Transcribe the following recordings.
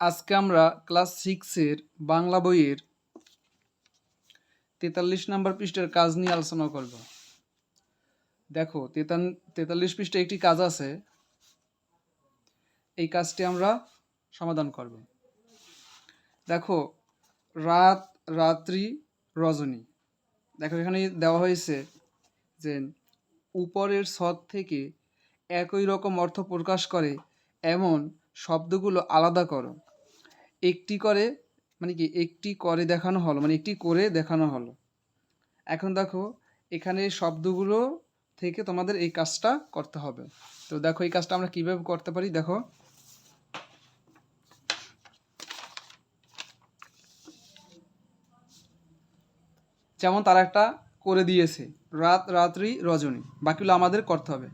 আজকে আমরা ক্লাস সিক্সের বাংলা বইয়ের তেতাল্লিশ নম্বর পৃষ্ঠার কাজ নিয়ে আলোচনা করব। দেখো, তেতান, তেতাল্লিশ পৃষ্ঠায় একটি কাজ আছে। এই কাজটি আমরা সমাধান করব। দেখো, রাত, রাত্রি, রজনী। দেখো, এখানে দেওয়া হয়েছে যে উপরের ছদ থেকে একই রকম অর্থ প্রকাশ করে, এমন শব্দগুলো আলাদা করো। একটি করে মানে কি, একটি করে দেখানো হলো মানে একটি করে দেখানো হলো। এখন দেখো, এখানে শব্দগুলো থেকে তোমাদের এই কাজটা করতে হবে। তো দেখো, এই কাজটা আমরা কীভাবে করতে পারি, দেখো। যেমন তারা একটা করে দিয়েছে, রাত, রাত্রি, রজনী, বাকিগুলো আমাদের করতে হবে।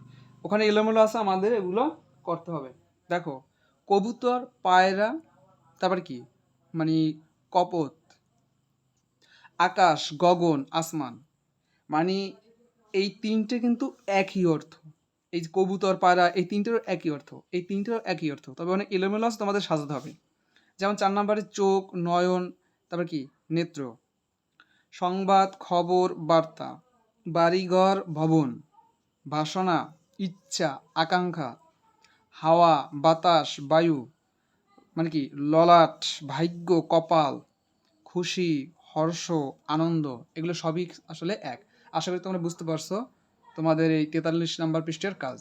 ওখানে এলোমেলো আছে, আমাদের এগুলো করতে হবে। দেখো, কবুতর, পায়রা তারপর কি? মানে কপত, আকাশ, গগন, আসমান। মানে এই তিনটে কিন্তু একই অর্থ। এই যে কবুতর পায়রা এই তিনটেরও একই অর্থ। এই তিনটেরও একই অর্থ। তবে অনেক এলোমেলো আছে, তোমাদের সাজাতে হবে। যেমন চার নম্বরে চোখ, নয়ন, তারপর কি? নেত্র। সংবাদ, খবর, বার্তা। বাড়িঘর, ভবন। বাসনা ইচ্ছা, আকাঙ্ক্ষা। হাওয়া, বাতাস, বায়ু। মানে কি, ললাট, ভাগ্য, কপাল, খুশি, হর্ষ, আনন্দ, এগুলো সবই আসলে এক। আশা করি তোমরা বুঝতে পারছ তোমাদের এই তেতাল্লিশ নাম্বার পৃষ্ঠের কাজ।